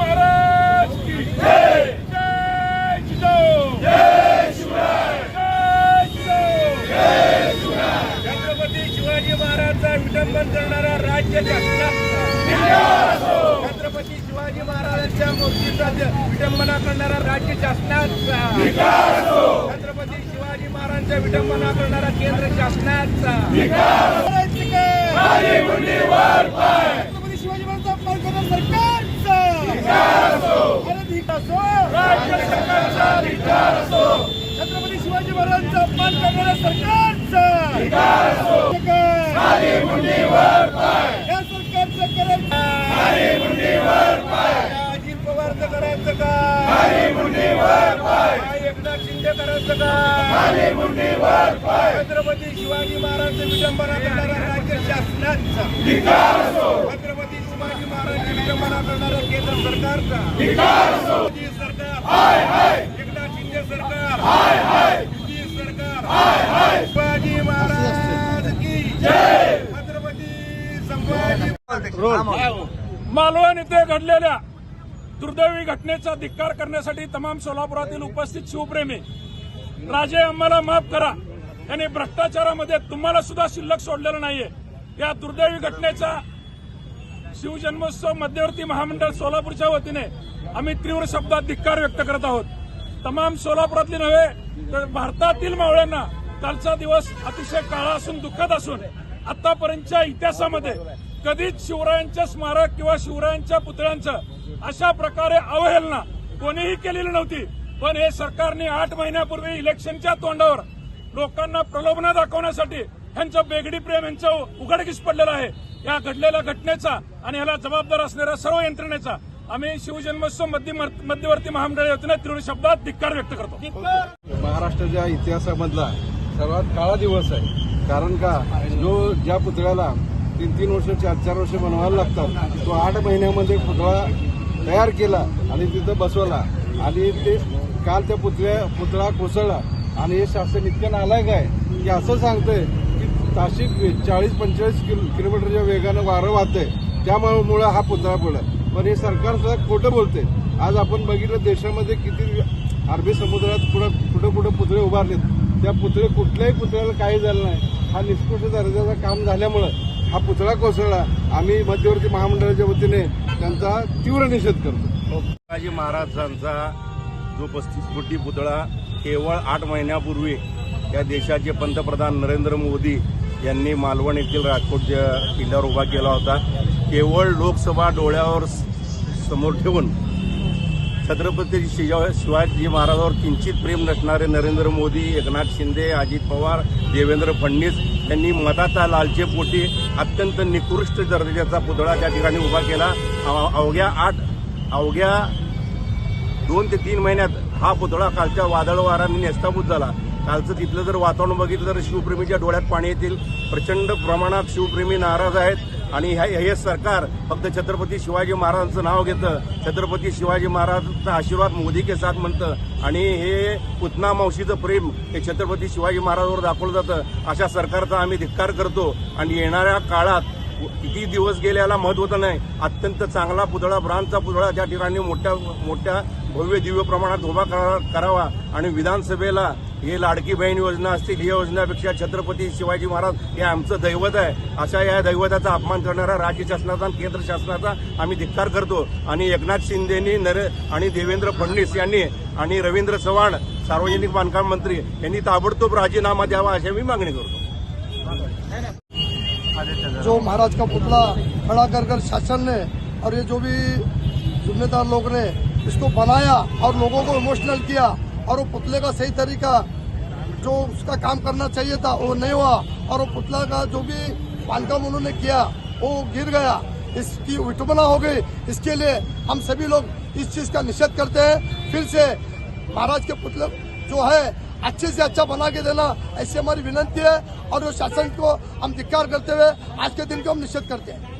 महाराज की जय। जय जिजाऊ जय शिवराय। जय जिजाऊ छत्रपती शिवाजी महाराजचा विडंबन करणारा राज्य शासनाचा. छत्रपती शिवाजी महाराजांच्या मूर्तीचा विडंबना करणारा राज्य शासनाचा. छत्रपती शिवाजी महाराजांच्या विडंबना करणारा केंद्र शासनाचा. छत्रपती शिवाजी महाराजांचा अपमान असो. राज्य सरकारचा असो. छत्रपती शिवाजी महाराजांचा अपमान करणाऱ्या सरकारचा सरकार. या सरकारचं करायचं अजित पवारचं करायचं का एकनाथ शिंदे करायचं का छत्रपती शिवाजी महाराजांचं विडंबना राज्य शासनाचा छत्रपती शिवाजी महाराज विडंबना करणारा केंद्र सरकारचा. मोदी सरकार. एकनाथ शिंदे सरकार. युती सरकार. शिवाजी महाराज की जय. छत्रपती संभाजी मालवण इथे घडलेल्या दुर्दैवी घटनेचा धिक्कार करण्यासाठी तमाम सोलापुरातील उपस्थित शिवप्रेमी राजे आम्हाला माफ करा. यांनी भ्रष्टाचारामध्ये तुम्हाला सुद्धा शिल्लक सोडलेलं नाहीये. या दुर्दैवी घटनेचा शिवजन्मोत्सव मध्यवर्ती महामंडळ सोलापूरच्या वतीने आम्ही तीव्र शब्दात धिक्कार व्यक्त करत आहोत. तमाम सोलापुरातली नव्हे तर भारतातील मावळ्यांना कालचा दिवस अतिशय काळा असून दुःखद असून आतापर्यंतच्या इतिहासामध्ये कधीच शिवरायांच्या स्मारक किंवा शिवरायांच्या पुतळ्यांचं अशा प्रकारे अवहेलना कोणीही केलेली नव्हती. पण हे सरकारने आठ महिन्यापूर्वी इलेक्शनच्या तोंडावर लोकांना प्रलोभना दाखवण्यासाठी यांचं बेगडी प्रेम यांचं उघडकीस पडलेलं आहे. या घडलेल्या घटनेचा आणि याला जबाबदार असणाऱ्या सर्व यंत्रणेचा आम्ही शिवजन्मोत्सव मध्य मध्यवर्ती महामंडळ वतीने तीव्र शब्दात धिक्कार व्यक्त करतो. महाराष्ट्राच्या इतिहासामधला सर्वात काळा दिवस आहे कारण का जो ज्या पुतळ्याला तीन तीन वर्ष चार चार वर्ष बनवायला लागतात तो आठ महिन्यामध्ये पुतळा तयार केला आणि तिथं बसवला. आणि ते काल त्या पुतळ्या पुतळा कोसळला. आणि हे शासन इतकं नालायक आहे की असं सांगतंय ताशी चाळीस पंचेचाळीस किलो किलोमीटरच्या वेगानं वारं वाहतंय. त्यामुळे हा पुतळा पडला पण हे सरकार सुद्धा खोटं बोलते आज आपण बघितलं देशामध्ये किती अरबी समुद्रात कुठं कुठं कुठं पुतळे उभारलेत. त्या पुतळे कुठल्याही पुतळ्याला काही झालं नाही. हा निष्कृष्ट दर्जाचं काम झाल्यामुळं हा पुतळा कोसळला. आम्ही मध्यवर्ती महामंडळाच्या वतीने त्यांचा तीव्र निषेध करतो. शिवाजी महाराजांचा जो पस्तीस फुटी पुतळा केवळ आठ महिन्यापूर्वी या देशाचे पंतप्रधान नरेंद्र मोदी यांनी मालवण येथील राजकोट किल्ल्यावर उभा केला होता केवळ लोकसभा डोळ्यावर स- समोर ठेवून छत्रपती शिजा शिवाजी महाराजांवर किंचित प्रेम नसणारे नरेंद्र मोदी एकनाथ शिंदे अजित पवार देवेंद्र फडणवीस यांनी मताचा लालचेपोटी अत्यंत निकृष्ट दर्जाचा पुतळा त्या ठिकाणी उभा केला. अवघ्या आठ अवघ्या दोन ते तीन महिन्यात हा पुतळा कालच्या वादळ वारांनी नेस्ताभूत झाला. कालचं तिथलं जर वातावरण बघितलं तर शिवप्रेमीच्या डोळ्यात पाणी येतील. प्रचंड प्रमाणात शिवप्रेमी नाराज आहेत. आणि हे हे सरकार फक्त छत्रपती शिवाजी महाराजांचं नाव घेतं. छत्रपती शिवाजी महाराजांचा आशीर्वाद मोदी के साथ म्हणतं. आणि हे पुतना मावशीचं प्रेम हे छत्रपती शिवाजी महाराजांवर दाखवलं जातं. अशा सरकारचा आम्ही धिक्कार करतो. आणि येणाऱ्या काळात किती दिवस गेले याला महत्त्व नाही. अत्यंत चांगला पुतळा ब्रांडचा पुतळा त्या ठिकाणी मोठ्या मोठ्या भव्य दिव्य प्रमाणात उभा करा- करावा. आणि विधानसभेला हे लाडकी बहीण योजना असतील ही योजनेपेक्षा छत्रपती शिवाजी महाराज हे आमचं दैवत आहे. अशा या दैवताचा अपमान करणारा राज्य शासनाचा आणि केंद्र शासनाचा आम्ही धिक्कार करतो. आणि एकनाथ शिंदेनी नरे आणि देवेंद्र फडणवीस यांनी आणि रवींद्र चव्हाण सार्वजनिक बांधकाम मंत्री यांनी ताबडतोब राजीनामा द्यावा अशी मी मागणी करतो. जो महाराज का पुतला खड़ा कर कर शासन ने और ये जो भी जिम्मेदार लोग ने इसको बनाया और लोगों को इमोशनल किया और वो पुतले का सही तरीका जो उसका काम करना चाहिए था वो नहीं हुआ और वो पुतला का जो भी बांधकाम उन्होंने किया वो गिर गया। इसकी विटुमना हो गई। इसके लिए हम सभी लोग इस चीज़ का निषेध करते हैं। फिर से महाराज के पुतले जो है अच्छे से अच्छा बना के देना ऐसी हमारी विनंती है और वो शासन को हम धिक्कार करते हुए आज के दिन को हम निषेध करते हैं।